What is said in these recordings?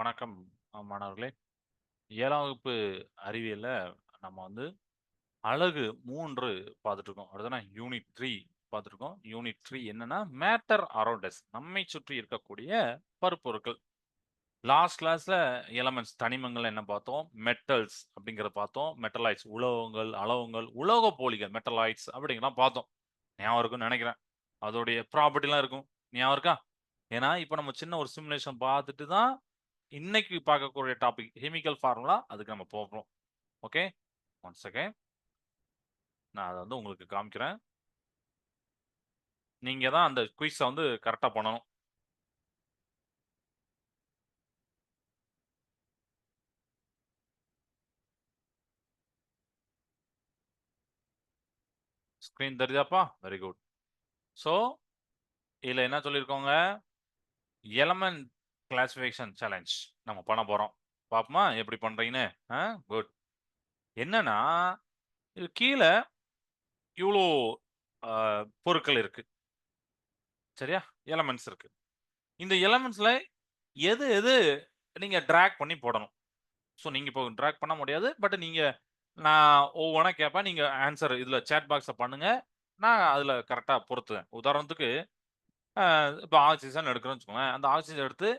வணக்கம் மாணவர்களே. ஏழாம் வகுப்பு அறிவியலில் நம்ம வந்து அலகு 3 பார்த்துட்டுருக்கோம். அப்படிதானே? யூனிட் த்ரீ பார்த்துருக்கோம். யூனிட் த்ரீ என்னன்னா, மேட்டர் அரௌண்டஸ் நம்மை சுற்றி இருக்கக்கூடிய பருப்பொருட்கள். லாஸ்ட் கிளாஸில் எலமெண்ட்ஸ் தனிமங்கள் என்ன பார்த்தோம்? மெட்டல்ஸ் அப்படிங்கிறத பார்த்தோம். மெட்டலாய்ட்ஸ் உலோகங்கள், அலோகங்கள், உலோக போலிகள் மெட்டலாய்ட்ஸ் அப்படிங்கலாம் பார்த்தோம். ஞாபகம் இருக்கும்னு நினைக்கிறேன் அதோடைய ப்ராப்பர்ட்டிலாம் இருக்கும். ஞாபகம் இருக்கா? ஏன்னா, இப்போ நம்ம சின்ன ஒரு சிமுலேஷன் பார்த்துட்டு தான், இன்னைக்கு பார்க்கக்கூடிய டாபிக் கெமிக்கல் ஃபார்முலா அதுக்கு நம்ம போகிறோம் ஓகே. One second. நான் அதை வந்து உங்களுக்கு காமிக்கிறேன். நீங்க தான் அந்த குயிஸை வந்து கரெக்டாக பண்ணணும். ஸ்க்ரீன் தெரியுதாப்பா? Very good. ஸோ, இதில் என்ன சொல்லியிருக்கோங்க? எலமெண்ட் கிளாஸிஃபிகேஷன் சேலஞ்ச் நம்ம பண்ண போகிறோம் பார்ப்போமா? எப்படி பண்ணுறீங்கன்னு ஆ குட். என்னன்னா, இது கீழே இவ்வளோ பொருட்கள் இருக்கு. சரியா? எலமெண்ட்ஸ் இருக்கு. இந்த எலமெண்ட்ஸில் எது எது நீங்கள் ட்ராக் பண்ணி போடணும். ஸோ, நீங்கள் இப்போ ட்ராக் பண்ண முடியாது. பட் நீங்கள் நான் ஒவ்வொன்றா கேட்பேன். நீங்கள் ஆன்சர் இதில் சேட் பாக்ஸை பண்ணுங்கள் நான் அதில் கரெக்டாக பொருத்துவேன். உதாரணத்துக்கு, இப்போ ஆக்சிஜன் எடுக்கிறோன்னு எடுக்கிறோம்னு வச்சுக்கோங்களேன். அந்த ஆக்சிஜன் எடுத்து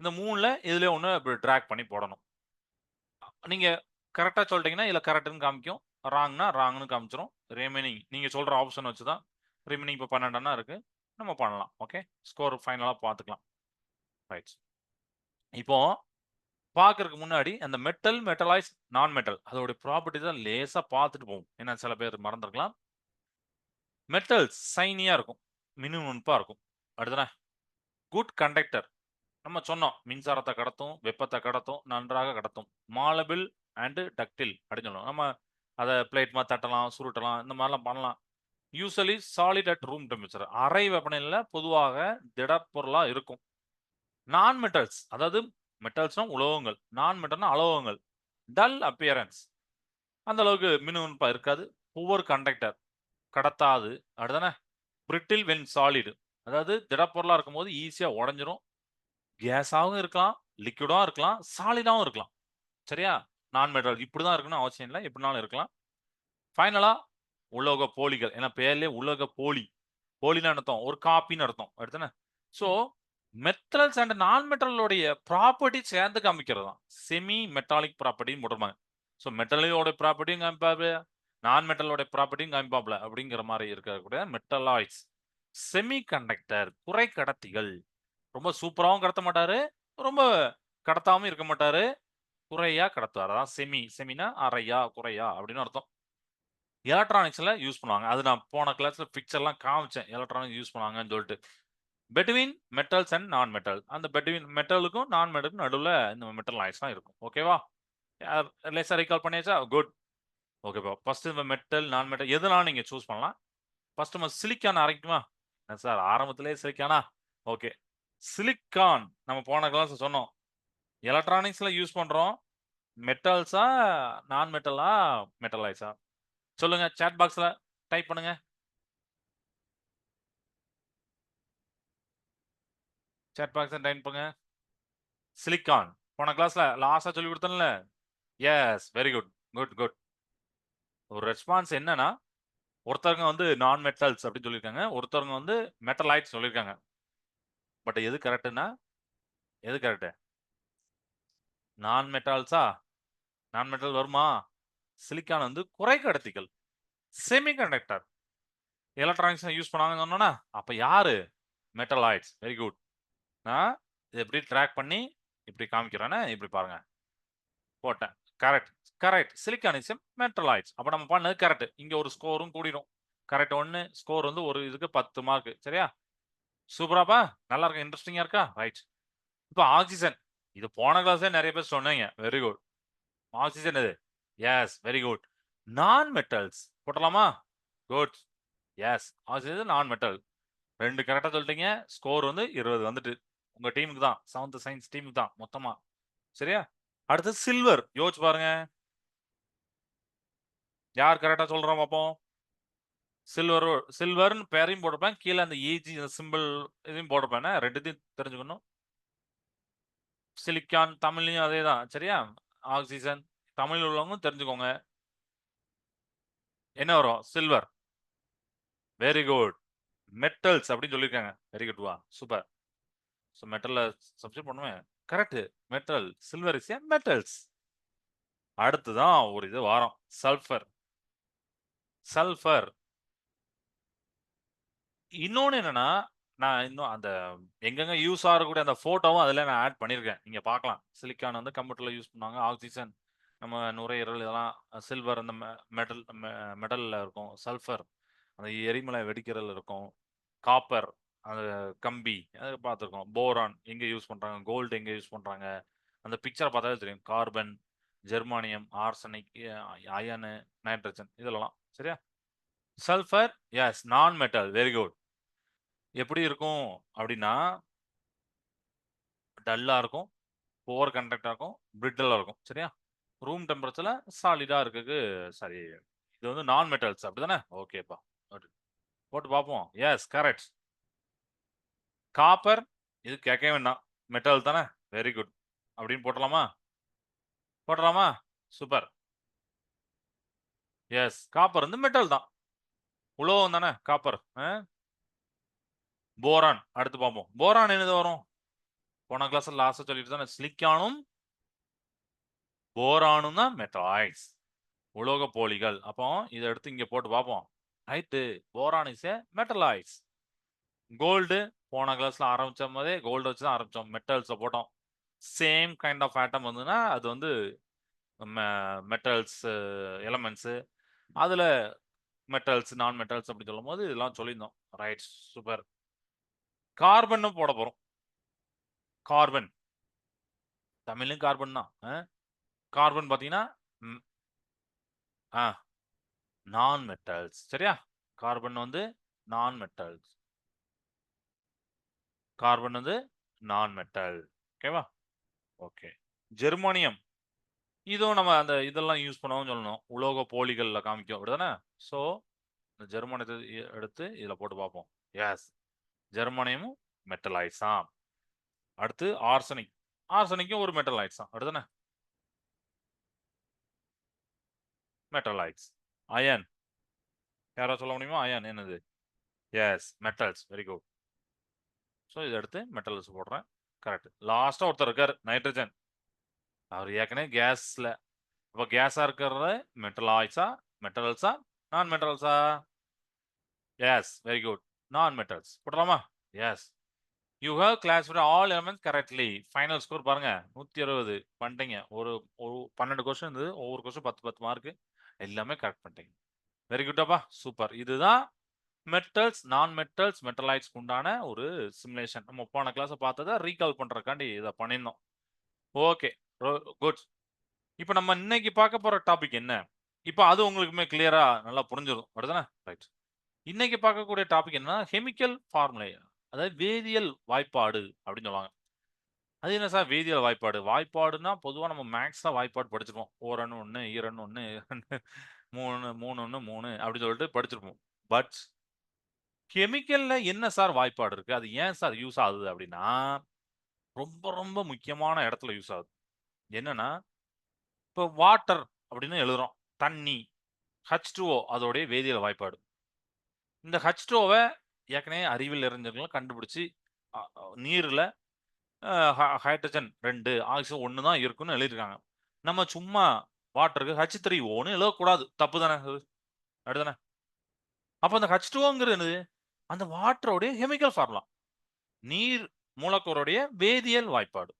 இந்த 3ல எதுலயோ ஒன்று இப்படி ட்ராக் பண்ணி போடணும். நீங்கள் கரெக்டாக சொல்லிட்டீங்கன்னா இதில் கரெக்டுன்னு காமிக்கும். ராங்னா ராங்னு காமிச்சிரும் ரிமைனிங் நீங்கள் சொல்கிற ஆப்ஷன் வச்சு தான் ரிமைனிங் இப்போ 12 இருக்குது நம்ம பண்ணலாம். ஓகே. ஸ்கோர் ஃபைனலாக பார்த்துக்கலாம். ரைட்ஸ் இப்போ பார்க்கறதுக்கு முன்னாடி அந்த மெட்டல், மெட்டலைஸ் நான் மெட்டல் அதோட தான் லேசாக பார்த்துட்டு போவோம். ஏன்னா சில பேர் மறந்துருக்கலாம் மெட்டல்ஸ் சைனியாக இருக்கும். மினுமினுப்பா இருக்கும். அப்படிதானே? Good conductor. நம்ம சொன்னோம். மின்சாரத்தை கடத்தும், வெப்பத்தை கடத்தும், நன்றாக கடத்தும். மாலபிள் அண்டு டக்டில் அப்படின்னு சொல்லுவோம். நம்ம அதை பிளேட்மா தட்டலாம், சுருட்டலாம் இந்த மாதிரிலாம் பண்ணலாம். Usually solid at room temperature அறை வெப்பநிலையில் பொதுவாக திடப்பொருளாக இருக்கும். நான் மெட்டல்ஸ் அதாவது மெட்டல்ஸ்னால் உலோகங்கள். நான் மெட்டல்னா அலோகங்கள். டல் அப்பியரன்ஸ் அந்த அளவுக்கு மினுமினுப்பா இருக்காது. புவர் கண்டக்டர் கடத்தாது. அப்படிதானே? பிரிட்டில் வென் சாலிடு அதாவது திடப்பொருளாக இருக்கும்போது ஈஸியாக உடஞ்சிரும் கேஸாகவும் இருக்கலாம், லிக்விடாகவும் இருக்கலாம், சாலிடாகவும் இருக்கலாம். சரியா? நான் மெட்டல் இப்படிதான் இருக்கணும் அவசியம் இல்லை எப்படினாலும் இருக்கலாம். ஃபைனலாக உலோக போலிகள். ஏன்னா பேர்லேயே உலோக போலி. போலின்னா என்ன அர்த்தம்? ஒரு காப்பின்னு அர்த்தம். அப்படிதானே? ஸோ, மெட்டல்ஸ் அண்ட் நான் மெட்டலோடைய ப்ராப்பர்ட்டி சேர்ந்து காமிக்கிறது தான். செமி மெட்டாலிக் ப்ராப்பர்ட்டின்னு போட்டிருப்பாங்க. ஸோ, மெட்டலோட ப்ராப்பர்ட்டியும் காமிப்பாரு. நான் மெட்டலோட ப்ராப்பர்ட்டியும் காமிப்பாப்ல. அப்படிங்கிற மாதிரி இருக்கக்கூடிய மெட்டலாய்ட்ஸ். செமி கண்டக்டர் குறை கடத்திகள். ரொம்ப சூப்பராகவும் கடத்த மாட்டாரு. ரொம்ப கடத்தாமயும் இருக்க மாட்டாரு. குறையா கடத்துவார். அதான் செமி. செமினா அரையா, குறையா அப்படின்னு அர்த்தம். எலக்ட்ரானிக்ஸில் யூஸ் பண்ணுவாங்க. அது நான் போன கிளாஸில் பிக்சர்லாம் காமிச்சேன். எலக்ட்ரானிக்ஸ் யூஸ் பண்ணுவாங்கன்னு சொல்லிட்டு. Between metals and non metal. அந்த பெட்வீன் மெட்டலுக்கும், நான் மெட்டலுக்கும் நடுவில் இந்த மெட்டல் மெட்டலாய்ட்ஸ்லாம் இருக்கும். ஓகேவா? லேசாக ரீகால் பண்ணியாச்சா? குட். ஓகேப்பா. ஃபஸ்ட்டு இந்த மெட்டல், நான் மெட்டல் எதுனாலும் நீங்கள் சூஸ் பண்ணலாம். ஃபஸ்ட்டு நம்ம சிலிக்கான் அரைக்குமா என்ன சார் ஆரம்பத்துலேயே சிலிக்கானா? ஓகே. சிலிக்கான் நம்ம போன கிளாஸ் சொன்னோம். எலக்ட்ரானிக்ஸ்ல யூஸ் பண்றோம். மெட்டல்ஸா, நான் மெட்டலா, மெட்டலாய்ட்ஸா? சொல்லுங்க. சாட் பாக்ஸ்ல டைப் பண்ணுங்க. சாட் பாக்ஸ் டைப் பண்ணுங்க. சிலிக்கான். போன கிளாஸ்ல லாஸ்டா சொல்லிக் கொடுத்தேன்ல yes. Very good. Good, good. ஒரு ரெஸ்பான்ஸ் என்னன்னா, ஒருத்தவங்க வந்து நான் மெட்டல்ஸ் அப்படின்னு சொல்லியிருக்காங்க. ஒருத்தவங்க வந்து மெட்டலாய்ட்ஸ் சொல்லியிருக்காங்க. பட் எது கரெக்ட்ன்னா? எது கரெக்ட்? நான் மெட்டால்ஸா நான் மெட்டல் வருமா? சிலிக்கான் வந்து குறை கடத்திகள். செமிகண்டக்டர் எலக்ட்ரானிக்ஸ் யூஸ் பண்ணாங்கன்னு சொன்னோன்னா அப்போ யாரு? மெட்டலாய்ட்ஸ். Very good. நான் இது எப்படி ட்ராக் பண்ணி இப்படி காமிக்கிறேன்னு இப்படி பாருங்க. போட்டேன். Correct. Correct. Silicon is a metalloids. அப்ப நம்ம பண்ணது கரெக்ட். இங்கே ஒரு ஸ்கோரும் கூடிரும். கரெக்ட் ஒன்று ஸ்கோர் வந்து ஒரு இதுக்கு 10 மார்க். சரியா? சூப்பராப்பா? நல்லா இருக்கா? இன்ட்ரெஸ்டிங்கா இருக்கா? ரைட். இப்போ ஆக்சிஜன் இது போன கிளாஸே நிறைய பேர் சொன்னீங்க. Very good. ஆக்சிஜன் இது yes. Very good. Non metals போட்டலாமா? Good. Yes. Oxygen non metal. ரெண்டு கரெக்டாக சொல்லிட்டீங்க. ஸ்கோர் வந்து 20 வந்துட்டு. உங்க டீமுக்கு தான். செவன்த் சயின்ஸ் டீமுக்கு தான் மொத்தமா. சரியா? அடுத்து சில்வர். யோசிச்சு பாருங்க. யார் கரெக்டாக சொல்கிறோம் பார்ப்போம் சில்வர் சில்வர்னு பேரையும் போட்டிருப்பேன். கீழே அந்த ஏஜி சிம்பிள் இதையும் போட்டிருப்பேன். ரெண்டுத்தையும் தெரிஞ்சுக்கணும். சிலிக்கான் தமிழ்லயும் அதேதான். சரியா? ஆக்சிஜன் தமிழ் உள்ளவங்க தெரிஞ்சுக்கோங்க. என்ன வரும்? சில்வர். Very good. மெட்டல்ஸ் அப்படின்னு சொல்லியிருக்காங்க. வெரி குட் வா. சூப்பர். ஸோ மெட்டல்ல சப்ஜெக்ட் பண்ணுவேன் correct. Metal. Silver is a metals. அடுத்து தான் ஒரு இது வாரம். சல்ஃபர். சல்ஃபர். இன்னொன்னு என்னன்னா, நான் இன்னும் அந்த எங்கெங்க யூஸ் ஆகக்கூடிய அந்த ஃபோட்டோவும் அதுல நான் ஆட் பண்ணியிருக்கேன். நீங்க பார்க்கலாம். சிலிக்கான் வந்து கம்ப்யூட்டர்ல யூஸ் பண்ணுவாங்க. ஆக்சிஜன் நம்ம நுரையீரல் இதெல்லாம் சில்வர் அந்த மெ மெட்டல் மெ இருக்கும். சல்ஃபர் அந்த எரிமலை வெடிக்கிறதுல இருக்கும். காப்பர் அந்த கம்பி அதை பார்த்துருக்கோம். போரான் எங்கே யூஸ் பண்ணுறாங்க கோல்டு எங்கே யூஸ் பண்ணுறாங்க அந்த பிக்சரை பார்த்தாலே தெரியும். Carbon, germanium, arsenic, iron, nitrogen இதெல்லாம். சரியா? Sulphur yes non metal. Very good. எப்படி இருக்கும் அப்படின்னா டல்லாக இருக்கும். போர் கண்டக்டாக இருக்கும். பிரிட்டலாக இருக்கும். சரியா? ரூம் டெம்பரேச்சரில் சாலிடாக இருக்குது சரி. இது வந்து நான் மெட்டல்ஸ் அப்படிதானே? ஓகேப்பா. போட்டு பார்ப்போம். Yes correct. காப்பர் இது கேட்க வேண்டாம். மெட்டல் தானே? Very good. அப்படின்னு போட்டலாமா போட்டுறலாமா? சூப்பர். எஸ் காப்பர் வந்து மெட்டல் தான். உலோகம் தானே காப்பர். போரான் அடுத்து பார்ப்போம். போரான் என்னது வரும்? போன கிளாஸ் லாஸ்ட் சொல்லிட்டு தானே சிலிக்கானும் போரானும் தான் மெட்டாய்ட்ஸ். உலோக போலிகள். அப்போ இதை எடுத்து இங்க போட்டு பார்ப்போம். Right. Boron is a metalloids. Gold போன கிளாஸ்ல ஆரம்பிச்ச போதே கோல்டு வச்சு தான் ஆரம்பிச்சோம். மெட்டல்ஸை போட்டோம். சேம் கைண்ட் ஆஃப் ஆட்டம் வந்துன்னா அது வந்து மெ மெட்டல்ஸ் எலமெண்ட்ஸு அதில் மெட்டல்ஸ், நான் மெட்டல்ஸ் அப்படி சொல்லும்போது இதெல்லாம் சொல்லியிருந்தோம். Right super. கார்பனும் போட போறோம். கார்பன். தமிழும் கார்பன் தான். கார்பன் பார்த்தீங்கன்னா, ம். ஆ. நான் மெட்டல்ஸ். சரியா? கார்பன் வந்து நான் மெட்டல்ஸ். கார்பன் வந்து நான் மெட்டல். ஓகேவா? ஓகே. ஜெர்மானியம். இதுவும் நம்ம அந்த இதெல்லாம் யூஸ் பண்ணவும் சொல்லணும். உலோக போலிகளில் காமிக்கும். அப்படிதானே? ஸோ இந்த ஜெர்மானியத்த எடுத்து இதில் போட்டு பார்ப்போம். எஸ். ஜெர்மானியமும் மெட்டல் தான். அடுத்து ஆர்சனிக். ஆர்சனிக்கும் ஒரு மெட்டலாய்ட்ஸ் தான். அப்படிதானே? மெட்டலாய்ட்ஸ். அயன். யாராவது சொல்ல முடியுமா? அயன் என்னது? Yes metals. Very good. So இதை எடுத்து மெட்டல்ஸ் போடுறேன். கரெக்ட். லாஸ்ட்டாக ஒருத்தர் இருக்கார் நைட்ரஜன். அவர் ஏற்கனவே கேஸ்ல. இப்போ கேஸா இருக்கிறது மெட்டலாய்ட்ஸா? மெட்டல்ஸா? Non மெட்டல்ஸா? Yes. Very good. Non metals. போட்டலாமா yes. You have class all elements correctly. Final score பாருங்க. 160 பண்ணிட்டீங்க. ஒரு ஒரு 12 கொஸ்டின் இருந்தது. ஒவ்வொரு கொஸ்டின் 10, 10 மார்க். எல்லாமே கரெக்ட் பண்ணிட்டீங்க. வெரி குட்டாப்பா சூப்பர். இதுதான் மெட்டல்ஸ், நான் மெட்டல்ஸ், மெட்டலாய்ட்ஸ்க்கு உண்டான ஒரு சிமுலேஷன். நம்ம போன கிளாஸை பார்த்ததை ரீகால் பண்ணுறக்காண்டி இதை பண்ணியிருந்தோம். ஓகே. குட். இப்போ நம்ம இன்னைக்கு பார்க்க போற டாபிக் என்ன? இப்போ அது உங்களுக்குமே கிளியரா நல்லா புரிஞ்சிடும் அப்படிதானே? ரைட். இன்னைக்கு பார்க்கக்கூடிய டாபிக் என்னன்னா, கெமிக்கல் ஃபார்முலே. அதாவது வேதியியல் வாய்ப்பாடு அப்படின்னு சொல்லுவாங்க. அது என்ன சார் வேதியியல் வாய்ப்பாடு? வாய்ப்பாடுனா பொதுவாக நம்ம மேக்ஸாக வாய்ப்பாடு படிச்சிருப்போம். ஓரன்னு ஒன்று ஈரன்னு ஒன்று மூணு மூணு ஒன்று மூணு அப்படின்னு சொல்லிட்டு படிச்சிருப்போம். பட் கெமிக்கல்ல என்ன சார் வாய்ப்பாடு இருக்கு? அது ஏன் சார் யூஸ் ஆகுது அப்படின்னா, ரொம்ப ரொம்ப முக்கியமான இடத்துல யூஸ் ஆகுது. என்னன்னா, இப்போ வாட்டர் அப்படின்னு எழுதுறோம். தண்ணி. ஹச் டூஓ அதோடைய வேதியியல் வாய்ப்பாடு. இந்த ஹச் டூஓவை ஏற்கனவே அறிவியல் அறிஞர்கள் கண்டுபிடிச்சி நீரில் ஹ ஹைட்ரஜன் ரெண்டு ஆக்சிஜன் ஒன்று தான் இருக்குன்னு எழுதியிருக்காங்க. நம்ம சும்மா வாட்டருக்கு H3Oன்னு எழுதக்கூடாது. தப்பு தானே அது? அப்படிதானே? அப்போ அந்த H2ஓங்கிறது என்னது? அந்த வாட்டருடைய கெமிக்கல் ஃபார்முலா. நீர் மூலக்கூறுடைய வேதியியல் வாய்ப்பாடு.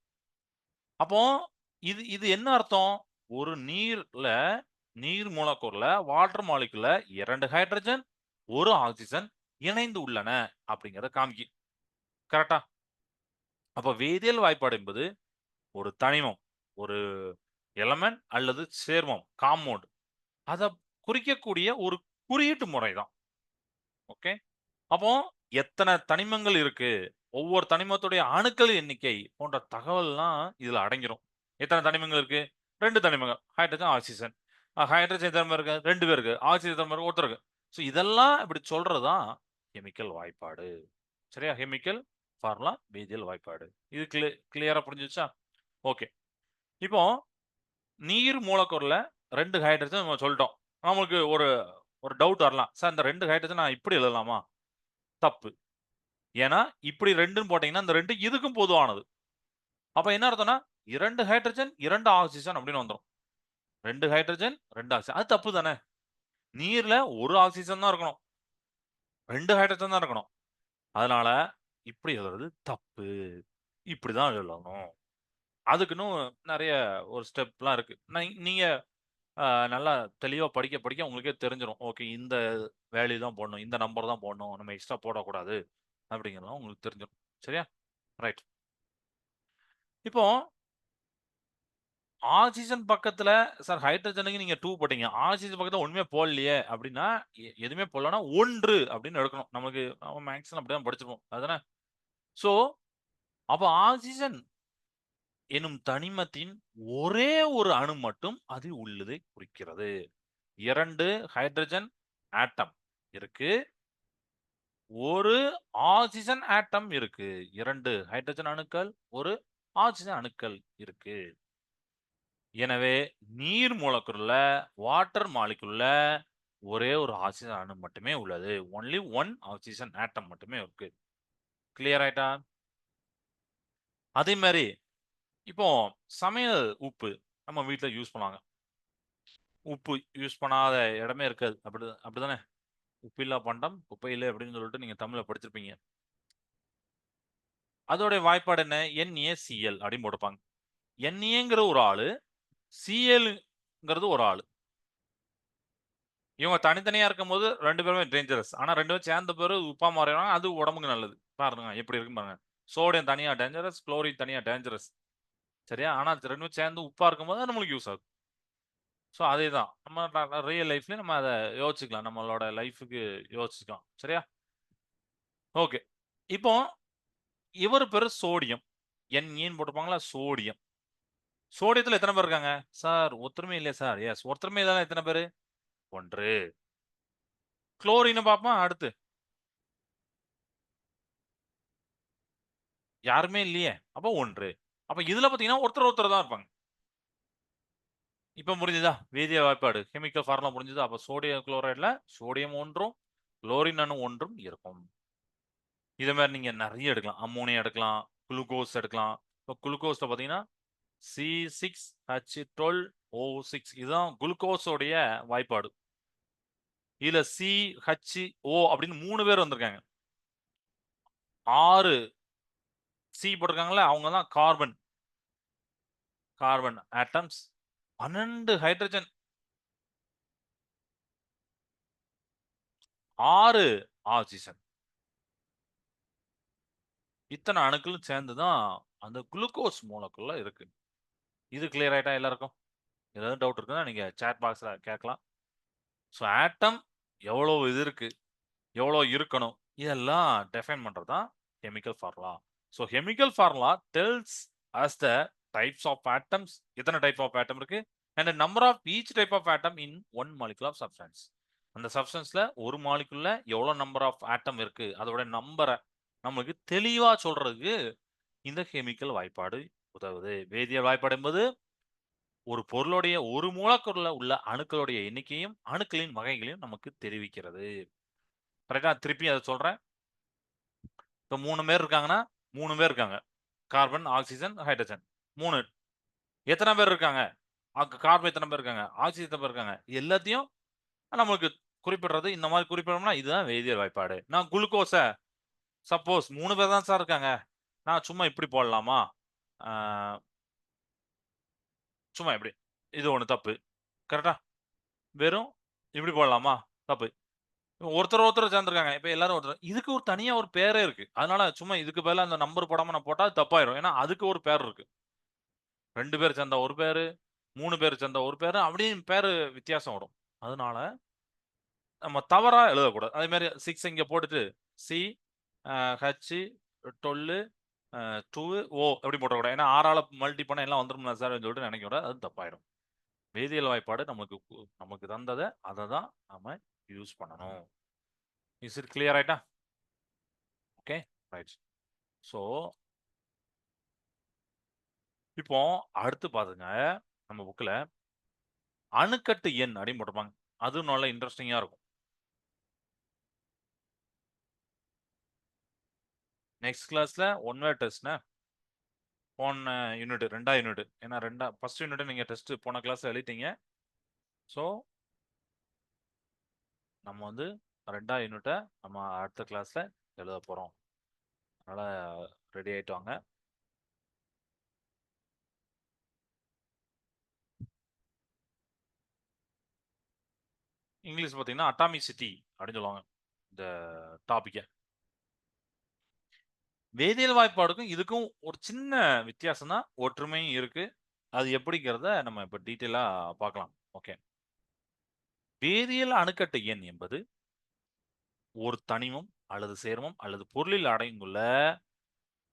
அப்போ இது இது என்ன அர்த்தம்? ஒரு நீர்ல நீர் மூலக்கூறுல வாட்டர் மாலிகுல இரண்டு ஹைட்ரஜன், ஒரு ஆக்சிஜன் இணைந்து உள்ளன அப்படிங்கிறத காமிக்கு கரெக்டா அப்ப வேதியியல் வாய்ப்பாடு என்பது ஒரு தனிமம், ஒரு எலமெண்ட் அல்லது சேர்மம், காம்பவுண்ட். அதை குறிக்கக்கூடிய ஒரு குறியீட்டு முறை தான். ஓகே. அப்போ எத்தனை தனிமங்கள் இருக்கு? ஒவ்வொரு தனிமத்துடைய அணுக்கள் எண்ணிக்கை போன்ற தகவல்லாம் இதுல அடங்கிரும். எத்தனை தனிமங்கள் இருக்கு? ரெண்டு தனிமங்கள். ஹைட்ரஜன், ஆக்சிஜன் ஹைட்ரஜன் எத்தனை பேர் இருக்கு? ரெண்டு பேர் இருக்கு. ஆக்சிஜன் எத்தனை பேர்? ஒருத்தர் இருக்கு. ஸோ இதெல்லாம் இப்படி சொல்றதுதான் கெமிக்கல் வாய்ப்பாடு. சரியா? கெமிக்கல் ஃபார்முலா வேதியியல் வாய்ப்பாடு. இது கிளி கிளியரா புரிஞ்சுச்சா? ஓகே. இப்போ நீர் மூலக்கூறில் ரெண்டு ஹைட்ரஜன் நம்ம சொல்லிட்டோம். நம்மளுக்கு ஒரு ஒரு டவுட் வரலாம். சார் இந்த ரெண்டு ஹைட்ரஜன் நான் இப்படி எழுதலாமா? தப்பு. ஏன்னா, இப்படி ரெண்டுன்னு போட்டிங்கன்னா இந்த ரெண்டு இதுக்கும் பொதுவானது. அப்ப என்ன அர்த்தம்னா, இரண்டு ஹைட்ரஜன், இரண்டு ஆக்சிஜன் அப்படின்னு வந்துடும் ரெண்டு ஹைட்ரஜன், ரெண்டு ஆக்சிஜன் அது தப்பு தானே! நீர்ல ஒரு ஆக்சிஜன் தான் இருக்கணும். ரெண்டு ஹைட்ரஜன் தான் இருக்கணும். அதனால இப்படி எழுதுறது தப்பு. இப்படி தான் எழுதணும். அதுக்குன்னும் நிறைய ஒரு ஸ்டெப்லாம் இருக்கு. ந நீங்க நல்லா தெளிவாக படிக்க, படிக்க உங்களுக்கே தெரிஞ்சிடும் ஓகே இந்த வேல்யூ தான் போடணும். இந்த நம்பர் தான் போடணும். நம்ம எக்ஸ்ட்ரா போடக்கூடாது. அப்படிங்கிறதெல்லாம் உங்களுக்கு தெரிஞ்சிடும் சரியா? ரைட். இப்போ ஆக்சிஜன் பக்கத்துல சார் ஹைட்ரஜனுக்கு நீங்க டூ போட்டீங்க. ஆக்சிஜன் பக்கத்துல ஒண்ணுமே போடலையே அப்படின்னா, எதுவுமே போடலன்னா ஒன்று அப்படின்னு எடுக்கணும். நமக்கு நம்ம மேக்ஸிமம் அப்படிதான் படிச்சிருப்போம். அதானே? ஸோ, அப்ப ஆக்சிஜன் எனும் தனிமத்தின் ஒரே ஒரு அணு மட்டும் அது உள்ளதை குறிக்கிறது. இரண்டு ஹைட்ரஜன் ஆட்டம் இருக்கு. ஒரு ஆக்சிஜன் ஆட்டம் இருக்கு. இரண்டு ஹைட்ரஜன் அணுக்கள், ஒரு ஆக்சிஜன் அணுக்கள் இருக்கு. எனவே, நீர் மூலக்குள்ள வாட்டர் மாலிக்குள்ள ஒரே ஒரு ஆக்சிஜன் அணு மட்டுமே உள்ளது. ஒன்லி ஒன் ஆக்சிஜன் ஆட்டம் மட்டுமே இருக்கு. கிளியர் ஆயிட்டா? அதே மாதிரி இப்போ சமையல் உப்பு நம்ம வீட்டில் யூஸ் பண்ணுவாங்க. உப்பு யூஸ் பண்ணாத இடமே இருக்காது. அப்படி அப்படிதானே? இல்லை பண்டம் உப்பையில் அப்படின்னு சொல்லிட்டு நீங்கள் தமிழில் படிச்சிருப்பீங்க. அதோடைய வாய்ப்பாடு என்ன? NaCl அப்படின்னு போட்டுப்பாங்க என்ஏங்கிற ஒரு ஆளு, சிஎல்ங்கிறது ஒரு ஆளு. இவங்க தனித்தனியா இருக்கும்போது 2 பேருமே டேஞ்சரஸ். ஆனா ரெண்டு பேரும் சேர்ந்த பிறகு உப்பா மாறிடுவாங்க. அது உடம்புக்கு நல்லது. பாருங்க எப்படி இருக்கு பாருங்க. சோடியம் தனியா டேஞ்சரஸ், குளோரின் தனியா டேஞ்சரஸ். சரியா? ஆனா 2ம் சேர்ந்து உப்பா இருக்கும்போது நம்மளுக்கு யூஸ் ஆகும் ஸோ அதே தான் நம்ம ரியல் லைஃப்லயும் நம்ம அதை யோசிச்சுக்கலாம். நம்மளோட லைஃபுக்கு யோசிச்சுக்கலாம். சரியா? ஓகே. இப்போ இவரு பேர் சோடியம். Naன்னு போட்டிருப்பாங்களா? சோடியம். சோடியத்துல எத்தனை பேர் இருக்காங்க? சார் ஒருத்தருமே இல்லையா சார். எஸ் ஒருத்தருமே இல்லன்னா எத்தன பேரு? 1. குளோரின பார்ப்போம் அடுத்து. யாருமே இல்லையே! அப்போ ஒன்று அப்ப இதுல பார்த்தீங்கன்னா, ஒருத்தர் ஒருத்தர் தான் இருப்பாங்க. இப்ப முடிஞ்சுதா வேதிய வாய்ப்பாடு. கெமிக்கல் ஃபார்முலா முடிஞ்சுதா அப்போ சோடியம் குளோரைடில் சோடியம் ஒன்றும் குளோரின் அணு ஒன்றும் இருக்கும். இதை மாதிரி நீங்கள் நிறைய எடுக்கலாம். அம்மோனியா எடுக்கலாம், குளுக்கோஸ் எடுக்கலாம். இப்போ குளுக்கோஸில் பார்த்தீங்கன்னா, C6H12O6 இதுதான் குளுக்கோஸோடைய வாய்ப்பாடு. இதில் சி ஹச் ஓ அப்படின்னு மூணு பேர் வந்திருக்காங்க. ஆறு சி போட்டிருக்காங்களே அவங்க தான் கார்பன். Carbon atoms. 12 ஹைட்ரஜன். ஆறு ஆக்சிஜன் இத்தனை அணுக்களும் சேர்ந்து தான் அந்த குளுக்கோஸ் மூலக்குள்ள இருக்கு. இது கிளியர் ஆகிட்டா எல்லாருக்கும்? ஏதாவது டவுட் இருக்குன்னா நீங்கள் சேட் பாக்ஸில் கேட்கலாம். ஸோ ஆட்டம் எவ்வளோ இது இருக்குது எவ்வளோ இருக்கணும்? இதெல்லாம் டெஃபைன் பண்ணுறது தான் chemical formula. So chemical formula tells us the types of atoms எத்தனை டைப் ஆஃப் ஆட்டம் இருக்கு? And number of each type of atom in one molecule of substance. அந்த சப்ஸ்டன்ஸில் ஒரு மாலிகுலில் எவ்வளோ நம்பர் ஆஃப் ஆட்டம் இருக்குது அதோட நம்பரை நம்மளுக்கு தெளிவா சொல்றதுக்கு இந்த கெமிக்கல் வாய்ப்பாடு உதவுது. வேதியியல் வாய்ப்பாடு என்பது ஒரு பொருளுடைய ஒரு மூலக்கூறுல உள்ள அணுக்களுடைய எண்ணிக்கையும், அணுக்களின் வகைகளையும் நமக்கு தெரிவிக்கிறது. கரெக்டாக திருப்பி அதை சொல்றேன். இப்போ மூணு பேர் இருக்காங்கன்னா, மூணு பேர் இருக்காங்க. Carbon, oxygen hydrogen. மூணு எத்தனை பேர் இருக்காங்க? கார்பன் எத்தனை பேர் இருக்காங்க? ஆக்சிஜன் எத்தனை பேர் இருக்காங்க? எல்லாத்தையும் நம்மளுக்கு குறிப்பிடுறது இந்த மாதிரி குறிப்பிடணும்னா இதுதான் வேதியியல் வாய்ப்பாடு. நான் குளுக்கோஸை சப்போஸ் மூணு பேர் தான் சார் இருக்காங்க. நான் சும்மா இப்படி போடலாமா? சும்மா இப்படி. இது ஒன்று தப்பு. கரெக்டா வெறும் இப்படி போடலாமா? தப்பு. ஒருத்தர் ஒருத்தர் சேர்ந்துருக்காங்க இப்போ எல்லாரும் ஒருத்தர் இதுக்கு ஒரு தனியாக ஒரு பேரே இருக்கு. அதனால சும்மா இதுக்கு பதிலாக அந்த நம்பர் போடாமல் நான் போட்டால் தப்பாயிரும். ஏன்னா அதுக்கு ஒரு பேர் இருக்கு. ரெண்டு பேர் சேர்ந்தா ஒரு பேர் மூணு பேர் சேர்ந்தா ஒரு பேர் அப்படின்னு பேர் வித்தியாசம் வரும். அதனால நம்ம தவறாக எழுதக்கூடாது. அதே மாதிரி சிக்ஸ் இங்கே போட்டுட்டு சி, ஹச்சு ஹச், 12 அ 2 ஓ அப்படி போட்டக்கூடாது ஏன்னா ஆறால் மல்டி பண்ண எல்லாம் வந்துரும்ல சார் சொல்லிட்டு நினைக்கக்கூடாது. அது தப்பாயிடும் வேதியியல் வாய்ப்பாடு நமக்கு நமக்கு தந்ததை அதை தான் நம்ம யூஸ் பண்ணணும். இஸ் இட் கிளியர் ஆயிட்டா? ஓகே. ரைட். ஸோ இப்போ அடுத்து பாருங்க நம்ம புக்கில் அணுக்கட்டு எண் அப்படின்னு போட்டிருப்பாங்க அதுவும் நல்ல இன்ட்ரெஸ்டிங்காக இருக்கும் நெக்ஸ்ட் கிளாஸ்ல ஒன் வே டெஸ்ட்னா போன யூனிட் ரெண்டா யூனிட் ஏன்னா ரெண்டா ஃபர்ஸ்ட் யூனிட் நீங்கள் டெஸ்ட் போன கிளாஸ்ல எழுதிட்டீங்க. ஸோ நம்ம வந்து ரெண்டா யூனிட்டை நம்ம அடுத்த கிளாஸ்ல எழுத போகிறோம் அதனால் ரெடி ஆகிட்டு வாங்க. இங்கிலீஷ் பார்த்தீங்கன்னா அட்டாமிசிட்டி அப்படின்னு சொல்லுவாங்க. இந்த டாப்பிக்கை வேதியியல் வாய்ப்பாடுக்கும் இதுக்கும் ஒரு சின்ன வித்தியாசம் தான் ஒற்றுமையும் இருக்கு. அது எப்படிங்கிறத நம்ம இப்போ டீட்டெயிலாக பார்க்கலாம். ஓகே. வேதியியல் அணுக்கட்டு எண் என்பது ஒரு தனிமம் அல்லது சேர்மம் அல்லது பொருளில் அடங்குள்ள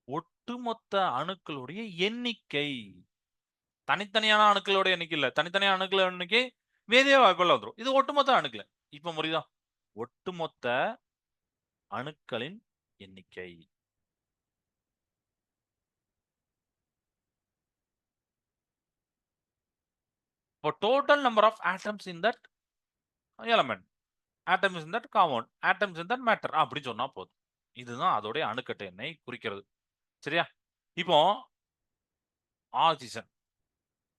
ஒட்டுமொத்த அணுக்களுடைய எண்ணிக்கை. தனித்தனியான அணுக்களோட எண்ணிக்கை இல்ல. தனித்தனியான அணுக்கள் எண்ணிக்கை வேதியியல் வாய்ப்புல வந்துடும் இது ஒட்டுமொத்த அணுக்கள். இப்ப முடியுதா ஒட்டுமொத்த அணுக்களின் எண்ணிக்கை. இப்போ total number of atoms in that element atoms in that compound atoms in that matter அப்படின்னு சொன்னா போதும். இதுதான் அதோடைய அணுக்கட்டு எண்ணை குறிக்கிறது. சரியா? இப்போ ஆக்சிஜன்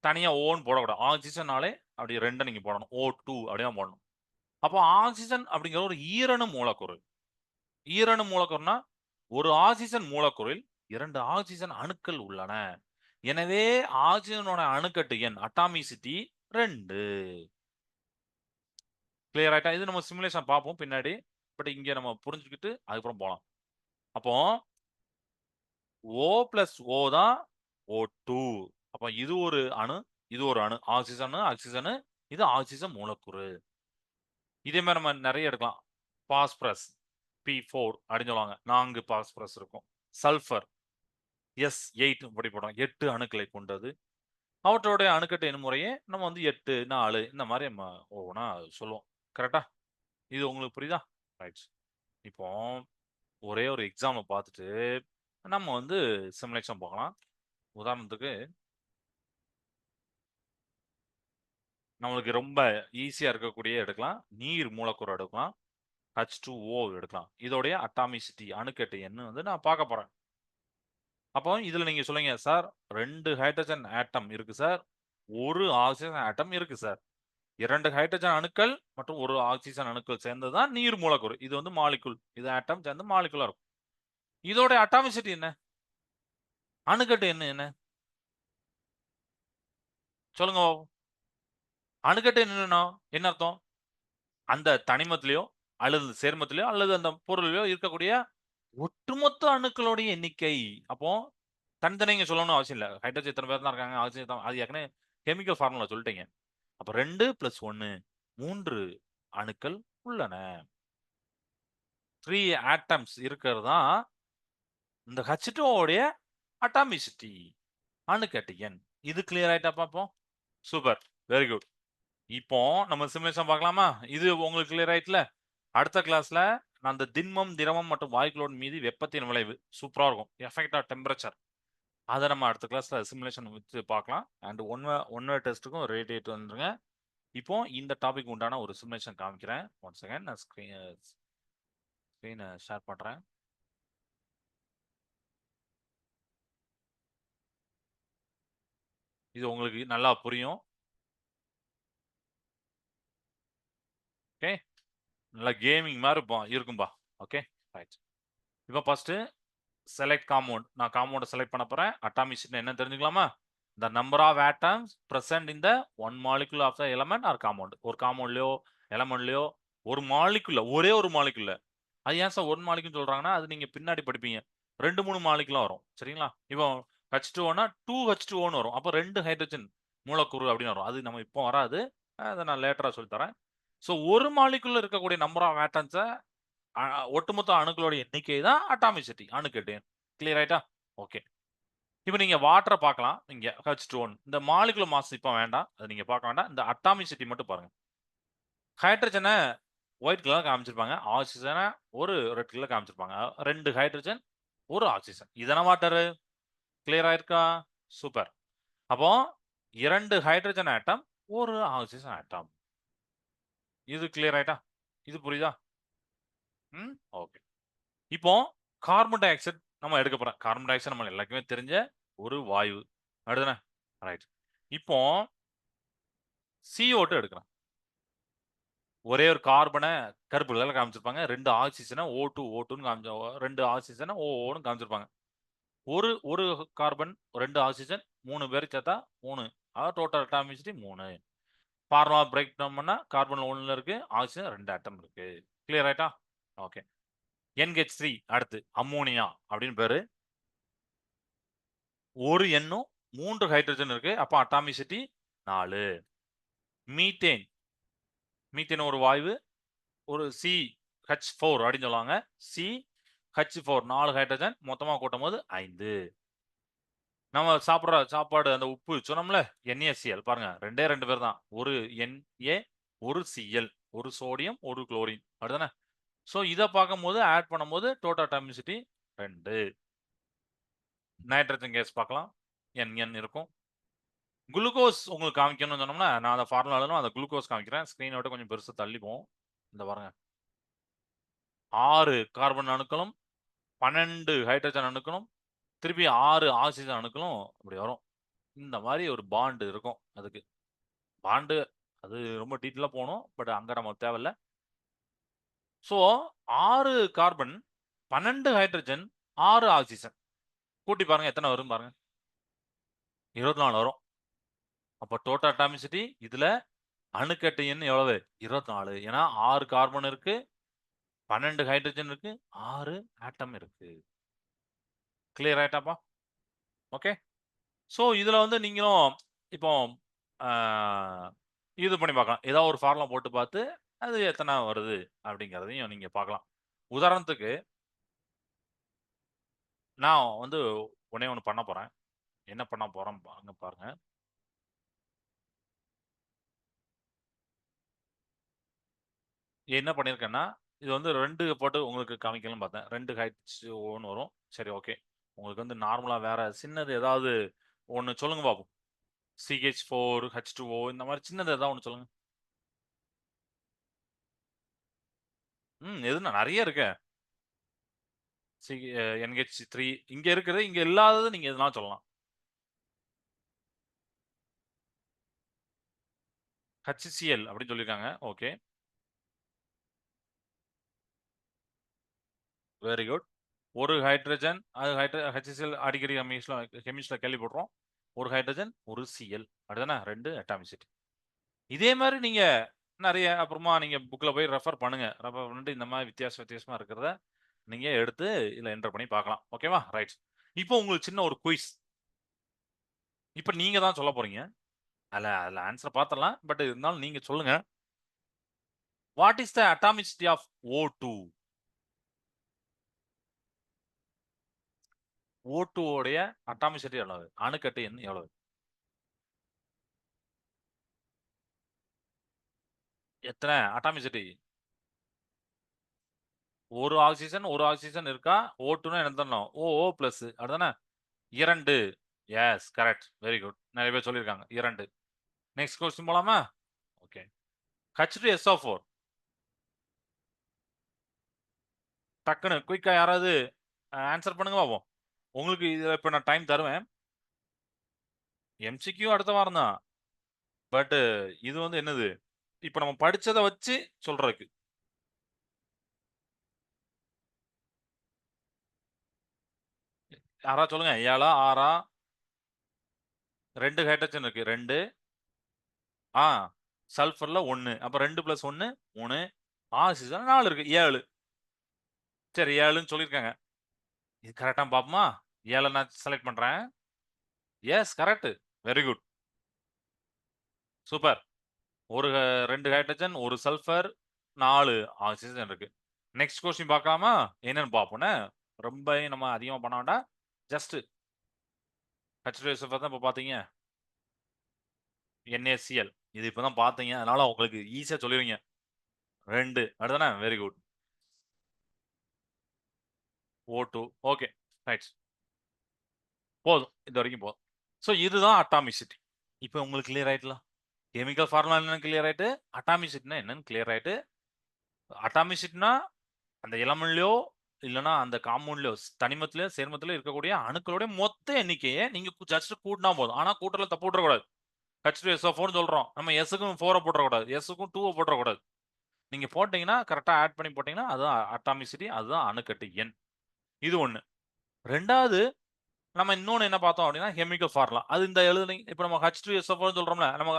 தனியா ஓன்னு போடக்கூடாது. ஆக்சிஜனாலே அப்படி ரெண்டை நீங்க போடணும். ஓ டூ அப்படியே போடணும். அப்போ ஆக்சிஜன் அப்படிங்கிற ஒரு ஈரணு மூலக்கூறு. ஈரணு மூலக்கூறுனா ஒரு ஆக்சிஜன் மூலக்கூறில் இரண்டு ஆக்சிஜன் அணுக்கள் உள்ளன. எனவே ஆக்சிஜனோட அணுக்கட்டு எண் அட்டாமிசிட்டி ரெண்டு. கிளியர் ஆகிட்டா இது நம்ம சிமுலேஷன் பார்ப்போம் பின்னாடி. பட் இங்கே நம்ம புரிஞ்சுக்கிட்டு அதுக்கப்புறம் போகலாம் அப்போ ஓ பிளஸ் ஓ தான் ஓ டூ அப்போ இது ஒரு அணு இது ஒரு அணு. ஆக்சிஜன் ஆக்சிஜனு இது ஆக்சிஜன் மூலக்கூறு. இதே மாதிரி நம்ம நிறைய எடுக்கலாம். பாஸ்பரஸ் பி ஃபோர் அப்படின்னு சொல்லுவாங்க. நான்கு பாஸ்பரஸ் இருக்கும். சல்ஃபர் எஸ் எயிட் இப்படி போடுறோம் எட்டு அணுக்களை கொண்டது. அவற்றோடைய அணுக்கட்டு எண் முறையே நம்ம வந்து எட்டு நாலு இந்த மாதிரி நம்ம ஒவ்வொன்றா சொல்லுவோம். கரெக்டா இது உங்களுக்கு புரியுதா? ரைட். இப்போ ஒரே ஒரு எக்ஸாமை பார்த்துட்டு நம்ம வந்து சிமுலேஷன் பார்க்கலாம் உதாரணத்துக்கு நம்மளுக்கு ரொம்ப ஈஸியாக இருக்கக்கூடிய எடுக்கலாம். நீர் மூலக்கூறு எடுக்கலாம். ஹச் டூ ஓ எடுக்கலாம். இதோடைய அட்டாமிசிட்டி அணுக்கட்டு என்ன வந்து நான் பார்க்க போகிறேன் அப்போ இதில் நீங்கள் சொல்லுங்க சார் ரெண்டு ஹைட்ரஜன் ஆட்டம் இருக்குது சார். ஒரு ஆக்சிஜன் ஆட்டம் இருக்குது சார். இரண்டு ஹைட்ரஜன் அணுக்கள் மற்றும் ஒரு ஆக்சிஜன் அணுக்கள் சேர்ந்ததுதான் நீர் மூலக்கூறு. இது வந்து மாலிகுல் இது ஆட்டம் சேர்ந்து மாலிகுலாக இருக்கும். இதோட அட்டாமிசிட்டி என்ன? அணுக்கட்டு என்ன என்ன? சொல்லுங்க அணுக்கட்டு என்னன்னா என்ன அர்த்தம்? அந்த தனிமத்திலையோ அல்லது சேர்மத்திலேயோ அல்லது அந்த பொருளிலையோ இருக்கக்கூடிய ஒட்டுமொத்த அணுக்களுடைய எண்ணிக்கை அப்போ தனித்தனிங்க சொல்லணும்னு அவசியம் இல்லை. ஹைட்ரஜன் இத்தனை பேர் தான் இருக்காங்க? ஆக்சிஜன் தான் அது ஏற்கனவே கெமிக்கல் ஃபார்முலா சொல்லிட்டீங்க. அப்போ ரெண்டு பிளஸ் ஒன்று மூன்று அணுக்கள் உள்ளன. த்ரீ ஆட்டம்ஸ் இருக்கிறது தான் இந்த ஹச்டோடைய அட்டாமிசிட்டி அணுக்கட்டு எண். இது கிளியர் ஆயிட்டா பார்ப்போம். சூப்பர் வெரி குட் இப்போ நம்ம சிமுலேஷன் பார்க்கலாமா? இது உங்களுக்கு கிளியர் ஆயிட்டுல? அடுத்த கிளாஸ்ல அந்த திண்மம் திரவம் மற்றும் வாயுக்களோட மீது வெப்பத்தின் விளைவு சூப்பராக இருக்கும். எஃபெக்ட் ஆஃப் டெம்பரேச்சர் அதை நம்ம அடுத்த கிளாஸ்ல சிமுலேஷன் வச்சு பார்க்கலாம். அண்ட் ஒன் ஒன் டெஸ்ட்டுக்கும் ரேடியேட் வந்துருங்க. இப்போ இந்த டாபிக் உண்டான ஒரு சிமுலேஷன் காமிக்கிறேன். ஒன் செகண்ட் நான் ஸ்க்ரீன் ஸ்க்ரீனை ஷேர் பண்ணுறேன் இது உங்களுக்கு நல்லா புரியும். ஓகே நல்லா கேமிங் மாதிரி இருப்போம் இருக்கும்பா ஓகே ரைட் இப்போ ஃபஸ்ட்டு செலக்ட் காம்பவுண்ட் நான் காம்பவுண்டை செலக்ட் பண்ண போகிறேன் அட்டாமிஷன் என்ன தெரிஞ்சுக்கலாமா? The number of atoms present இந்த one molecule of the element or compound ஒரு காம்பவுண்ட்லயோ எலமெண்ட்லையோ ஒரு மாலிகுல ஒரே ஒரு மாலிகுல அது ஏன் சார் ஒரு மாலிகுல் சொல்கிறாங்கன்னா அது நீங்கள் பின்னாடி படிப்பீங்க. ரெண்டு மூணு மாலிகுலாம் வரும். சரிங்களா? இப்போ ஹச் டூ ஒன்னா டூ ஹச் டூ ஒன்று வரும். அப்போ ரெண்டு ஹைட்ரஜன் மூலக்கூறு அப்படின்னு வரும். அது நம்ம இப்போ வராது. அதை நான் லேட்டராக சொல்லித்தரேன் ஸோ ஒரு மாலிகுல்ல இருக்கக்கூடிய நம்பர் ஆஃப் ஆட்டம்ஸை ஒட்டுமொத்த அணுக்களோட எண்ணிக்கை தான் அட்டாமிசிட்டி அணுக்கட்டு கிளியர் ஆயிட்டா? ஓகே இப்போ நீங்கள் வாட்டரை பார்க்கலாம். இங்கே ஹச் டூ ஒன் இந்த மாலிகுலர் மாஸ் இப்போ வேண்டாம். அதை நீங்கள் பார்க்க வேண்டாம். இந்த அட்டாமிசிட்டி மட்டும் பாருங்கள் ஹைட்ரஜனை ஒயிட் கலர் காமிச்சிருப்பாங்க. ஆக்சிஜனை ஒரு ரெட் கலர் காமிச்சிருப்பாங்க. ரெண்டு ஹைட்ரஜன் ஒரு ஆக்சிஜன் இதன வாட்டரு கிளியர் ஆயிருக்கா? சூப்பர் அப்போ இரண்டு ஹைட்ரஜன் ஆட்டம், ஒரு ஆக்சிஜன் ஆட்டம். இது கிளியர் ஆயிட்டா? இது புரியுதா? ம். ஓகே. இப்போ கார்பன் டை ஆக்சைடு நம்ம எடுக்க போறோம். கார்பன் டை ஆக்சைடு நம்ம எல்லாருக்குமே தெரிஞ்ச ஒரு வாயு. அப்படிதானே? ரைட். இப்போ CO2 எடுக்கிறேன். ஒரே ஒரு கார்பனை கருப்பு கலர்ல காமிச்சிருப்பாங்க. 2 ஆக்ஸிஜன O2 O2ன்னு காமிச்ச 2 ஆக்ஸிஜன OOன்னு காமிச்சிருப்பாங்க. ஒரு ஒரு கார்பன், ரெண்டு ஆக்சிஜன் மூணு பேர் சேர்த்தா மூணு அதாவது டோட்டல் அட்டாமிசிட்டி மூணு ஃபார்முலா பிரேக் டவுன் கார்பன் ஒன்றில் இருக்குது ஆக்சிஜன் ரெண்டு ஆட்டம் இருக்குது கிளியர் ஆயிட்டா? ஓகே. NH3 அடுத்து அம்மோனியா அப்படின்னு பேர் ஒரு எண்ணும் மூன்று ஹைட்ரஜன் இருக்குது அப்போ அட்டாமிசிட்டி நாலு மீத்தேன். மீத்தேன் ஒரு வாயு. ஒரு சி ஹெச் ஃபோர் அப்படின்னு சொல்லுவாங்க. CH4 4 ஹைட்ரஜன் மொத்தமா கூட்டும்போது ஐந்து நம்ம சாப்பிட்ற சாப்பாடு அந்த உப்பு சொன்னோம்ல என்ஏசிஎல் பாருங்க 2டே 2 பேர் தான். ஒரு என்ஏ ஒரு சிஎல் ஒரு சோடியம், ஒரு குளோரின். அப்படிதானே? ஸோ இதை பார்க்கும்போது ஆட் பண்ணும்போது டோட்டல் அட்டாமிசிட்டி ரெண்டு நைட்ரஜன் கேஸ் பார்க்கலாம். என்என் இருக்கும். குளுக்கோஸ் உங்களுக்கு காமிக்கணும்னு சொன்னோம்னா, நான் அந்த ஃபார்முலா எழுதணும். அந்த குளுக்கோஸ் காமிக்கிறேன். ஸ்க்ரீனை விட்டு கொஞ்சம் பெருசாக தள்ளிப்போம் இந்த பாருங்க. ஆறு கார்பன் அணுக்களும், 12 ஹைட்ரஜன் அணுக்களும், திருப்பி ஆறு ஆக்சிஜன் அணுக்களும் இப்படி வரும். இந்த மாதிரி ஒரு பாண்டு இருக்கும் அதுக்கு. பாண்டு அது ரொம்ப டீட்டெயிலாக போகணும் பட் அங்கே நமக்கு தேவையில்ல. ஸோ ஆறு கார்பன், 12 ஹைட்ரஜன், ஆறு ஆக்சிஜன் கூட்டி பாருங்க எத்தனை வரும் பாருங்க. 24 வரும். அப்போ டோட்டல் அட்டாமிசிட்டி இதில் அணுக்கட்டு எண் எவ்வளவு? 24. ஏன்னா ஆறு கார்பன் இருக்கு. 12 ஹைட்ரஜன் இருக்கு. ஆறு ஆட்டம் இருக்கு. கிளியர் ஆயிட்டாப்பா? ஓகே. ஸோ இதில் வந்து நீங்களும் இப்போ இது பண்ணி பார்க்கலாம். ஏதாவது ஒரு ஃபார்முலா போட்டு பார்த்து, அது எத்தனை வருது அப்படிங்கிறதையும் நீங்கள் பார்க்கலாம். உதாரணத்துக்கு நான் வந்து உடனே ஒன்று பண்ண போகிறேன் என்ன பண்ண போகிறேன் பாருங்க பாருங்க. என்ன பண்ணியிருக்கேன்னா, இது வந்து ரெண்டு போட்டு உங்களுக்கு காமிக்கலாம் பார்த்தேன். ரெண்டு ஹைட்ஸ்-ஓன்னு வரும். சரி ஓகே. உங்களுக்கு வந்து நார்மலாக வேற சின்னது ஏதாவது ஒன்று சொல்லுங்க பார்ப்போம். CH4, H2O இந்த மாதிரி சின்னது ஏதாவது ஒன்று சொல்லுங்க. ம். எதுனா நிறைய இருக்கே. சி என்ஹெச் த்ரீ இங்கே இருக்கிறது, இங்கே இல்லாதது நீங்கள் எதுனா சொல்லலாம். ஹச்சிசிஎல் அப்படின்னு சொல்லியிருக்காங்க. ஓகே. Very good. ஒரு ஹைட்ரஜன் அது ஹைட்ர HCl அடிக்கடி நம்ம யூஸ்ல கேள்விப்படுறோம். ஒரு ஹைட்ரஜன், ஒரு சிஎல் அப்படிதானே? ரெண்டு அட்டாமிசிட்டி. இதே மாதிரி நீங்க நிறைய அப்புறமா நீங்க புக்ல போய் ரெஃபர் பண்ணுங்க. ரெஃபர் பண்ணிட்டு இந்த மாதிரி வித்தியாச வித்தியாசமா இருக்கிறத நீங்க எடுத்து இதுல என்டர் பண்ணி பார்க்கலாம். ஓகேவா? ரைட். இப்போ உங்களுக்கு சின்ன ஒரு குயிஸ். இப்ப நீங்க தான் சொல்ல போறீங்க. அதில் அதுல ஆன்சர் பார்த்துடலாம். பட் இருந்தாலும் நீங்க சொல்லுங்க. What is the atomicity of O two ஓட்டுவோடைய atomicity எவ்வளவு? அணுக்கட்டு எண் எவ்வளவு? எத்தனை அட்டாமிசிட்டி? ஒரு ஆக்சிஜன் ஒரு ஆக்சிஜன் இருக்கா? ஓட்டுன்னு என்ன தரணும்? ஓ பிளஸ் அப்படிதானே? இரண்டு எஸ் கரெக்ட். Very good. நிறைய பேர் சொல்லியிருக்காங்க. இரண்டு நெக்ஸ்ட் கொஸ்டின் போலாமா? ஓகே. H2SO4 டக்குனு குயிக்காக யாராவது ஆன்சர் பண்ணுங்க பார்ப்போம். உங்களுக்கு இதில் இப்போ நான் டைம் தருவேன். எம்சிக்யூ அடுத்த வாரம் தான். பட்டு இது வந்து என்னது? இப்போ நம்ம படித்ததை வச்சு சொல்கிறதுக்கு யாரா சொல்லுங்க. 7ஆ? 6ஆ? 2 ஹைட்ரஜன் இருக்கு. ரெண்டு ஆ சல்ஃபர்ல ஒன்று அப்போ ரெண்டு பிளஸ் ஒன்று மூணு ஆக்சிஜன் நாலு இருக்கு. ஏழு சரி ஏழுன்னு சொல்லியிருக்காங்க. இது கரெக்டாக பார்ப்போமா? ஏழை நான் செலக்ட் பண்றேன். Yes correct. Very good. Super. ஒரு ரெண்டு ஹைட்ரஜன், ஒரு சல்ஃபர், நாலு ஆக்சிஜன் இருக்கு. நெக்ஸ்ட் கொஸ்டின் பார்க்கலாமா? என்னன்னு பார்ப்போம்னே. ரொம்ப நம்ம அதிகமாக பண்ண வேண்டாம். ஜஸ்ட் H2SO4 தான் இப்போ பார்த்தீங்க. என்ஏசிஎல் இது இப்போ தான் பார்த்தீங்க. அதனால உங்களுக்கு ஈஸியாக சொல்லிருவீங்க. 2 அப்படிதானே? Very good. O two okay. Rights போதும். இது வரைக்கும் போதும். ஸோ இதுதான் அட்டாமிசிட்டி இப்போ உங்களுக்கு கிளியர் ஆயிட்டலாம் கெமிக்கல் ஃபார்முலா என்னன்னு கிளியர் ஆயிட்டு? அட்டாமிசிட்டினா என்னன்னு கிளியர் ஆயிட்டு? அட்டாமிசிட்டினா அந்த இளமன்லையோ இல்லைன்னா அந்த காம்பவுண்ட்லயோ தனிமத்திலயோ சேர்மத்திலயோ இருக்கக்கூடிய அணுக்களுடைய மொத்த எண்ணிக்கையை நீங்க ஜஸ்ட் கூட்டினா போதும். ஆனா கூட்டல தப்பு விட்டுறக்கூடாது. ஹச் டூ எஸ்ஓ ஃபோர்னு சொல்றோம். நம்ம எஸ்ஸுக்கும் ஃபோரை போட்டுறக்கூடாது. எஸ்ஸுக்கும் டூவை போட்டுறக்கூடாது. நீங்க போட்டீங்கன்னா கரெக்டாக ஆட் பண்ணி போட்டீங்கன்னா அதுதான் அட்டாமிசிட்டி அதுதான் அணுக்கட்டு எண். இது ஒன்று ரெண்டாவது நம்ம இன்னொன்று என்ன பார்த்தோம் அப்படின்னா கெமிக்கல் ஃபார்முலா அது இந்த எழுதுனீங்க இப்போ நம்ம ஹச் டூ எஸ்ஓ ஃபோர் சொல்றோம்ல நம்ம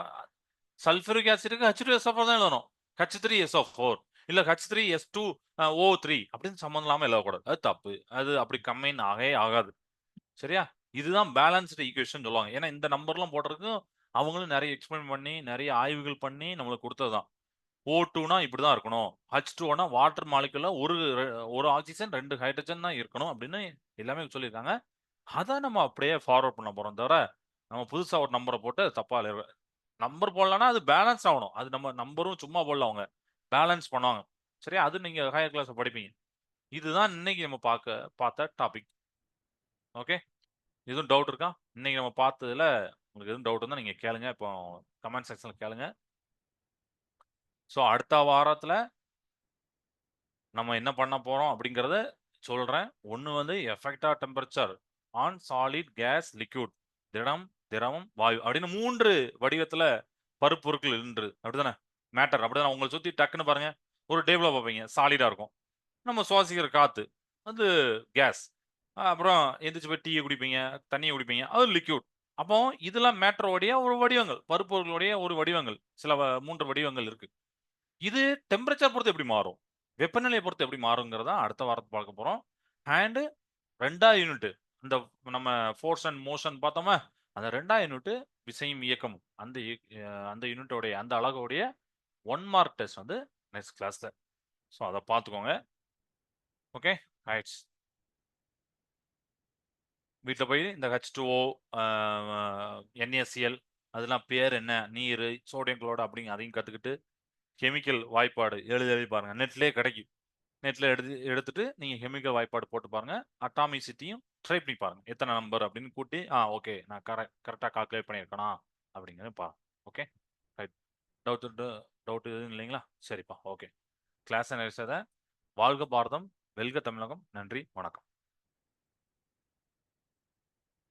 sulphuric ஆசிடுக்கு H two S O four தான் எழுதணும். H three S O four இல்லை H three S two O three அப்படின்னு சம்மந்தம் இல்லாமல் எழுதக்கூடாது. அது தப்பு. அது அப்படி கம்மைன் ஆகவே ஆகாது. சரியா? இதுதான் பேலன்ஸ்டு ஈக்குவேஷன் சொல்லுவாங்க. ஏன்னா இந்த நம்பர்லாம் போட்டிருக்கும் அவங்களும் நிறைய எக்ஸ்பிளைன் பண்ணி நிறைய ஆய்வுகள் பண்ணி நம்மளுக்கு கொடுத்ததுதான். ஓ டூனா இப்படி தான் இருக்கணும். ஹச் டூனா வாட்டர் மாலிக்குள்ள ஒரு ஒரு ஆக்சிஜன் ரெண்டு ஹைட்ரஜன் தான் இருக்கணும் அப்படின்னு எல்லாமே சொல்லியிருக்காங்க. அதை நம்ம அப்படியே ஃபார்வர்ட் பண்ண போறோம் தவிர நம்ம புதுசா ஒரு நம்பரை போட்டு தப்பா நம்பர் போடலன்னா அது பேலன்ஸ் ஆகணும். அது நம்ம நம்பரும் சும்மா போடல அவங்க. பேலன்ஸ் பண்ணுவாங்க. சரியா? அது நீங்க ஹையர் கிளாஸ் படிப்பீங்க. இதுதான் இன்னைக்கு நம்ம பார்க்க பார்த்த டாபிக் ஓகே எதுவும் டவுட் இருக்கா? இன்னைக்கு நம்ம பார்த்ததுல உங்களுக்கு எதுவும் டவுட் இருந்தால் நீங்கள் கேளுங்க. இப்போ கமெண்ட் செக்ஷனில் கேளுங்க. ஸோ அடுத்த வாரத்தில் நம்ம என்ன பண்ண போகிறோம் அப்படிங்கிறத சொல்கிறேன் ஒன்று வந்து எஃபெக்டாக temperature on solid gas liquid திடம் திரவம் வாயு. அப்படின்னு மூன்று வடிவத்துல பருப்பொருட்கள் இருந்துரு அப்படிதானே மேட்டர் அப்படிதானே. உங்களை சுத்தி டக்குன்னு பாருங்க. ஒரு டேபிள பார்ப்பீங்க. சாலிடா இருக்கும். நம்ம சுவாசிக்கிற காத்து அது கேஸ் அப்புறம் எந்திரிச்சு போய் டீயை குடிப்பீங்க தண்ணியை குடிப்பீங்க. அது லிக்யூட் அப்போ இதெல்லாம் மேட்டரோடைய ஒரு வடிவங்கள். பருப்பொருளுடைய ஒரு வடிவங்கள். சில வ- மூன்று வடிவங்கள் இருக்கு. இது டெம்பரேச்சர் பொறுத்து எப்படி மாறும்? வெப்பநிலையை பொறுத்து எப்படி மாறுங்கிறத அடுத்த வாரத்தை பார்க்க போகிறோம் அண்டு ரெண்டாவது யூனிட் இந்த நம்ம ஃபோர்ஸ் அண்ட் மோஷன் பார்த்தோமா? அந்த ரெண்டாம் யூனிட் விசையும் இயக்கமும். அந்த அந்த யூனிட்டோடைய அந்த அழகோடைய ஒன் மார்க் டெஸ்ட் வந்து நெக்ஸ்ட் கிளாஸ்ல ஸோ அதை பார்த்துக்கோங்க. ஓகே ரைட்ஸ் வீட்டில் போய் இந்த ஹெச் டூஓ என்எஸ்சிஎல் அதெல்லாம் பேர் என்ன? நீர் சோடியம் குளோட் அப்படிங்க அதையும் கற்றுக்கிட்டு கெமிக்கல் வாய்ப்பாடு எழுதி எழுதி பாருங்கள் நெட்லேயே கிடைக்கும். நெட்டில் எடுத்து எடுத்துட்டு நீங்கள் கெமிக்கல் வாய்ப்பாடு போட்டு பாருங்கள் அட்டாமிசிட்டியும் ட்ரை பண்ணி பாருங்க. எத்தனை நம்பர் அப்படின்னு கூட்டி ஆ ஓகே நான் கரெக்ட் கரெக்டாக கால்குலேட் பண்ணியிருக்கேனா? அப்படிங்கிறது பாருங்க. ஓகே ரைட் டவுட் டவுட் எதுவும் இல்லைங்களா? சரிப்பா ஓகே கிளாஸ் நினைச்சதை வாழ்க பாரதம் வெல்க தமிழகம். நன்றி வணக்கம்.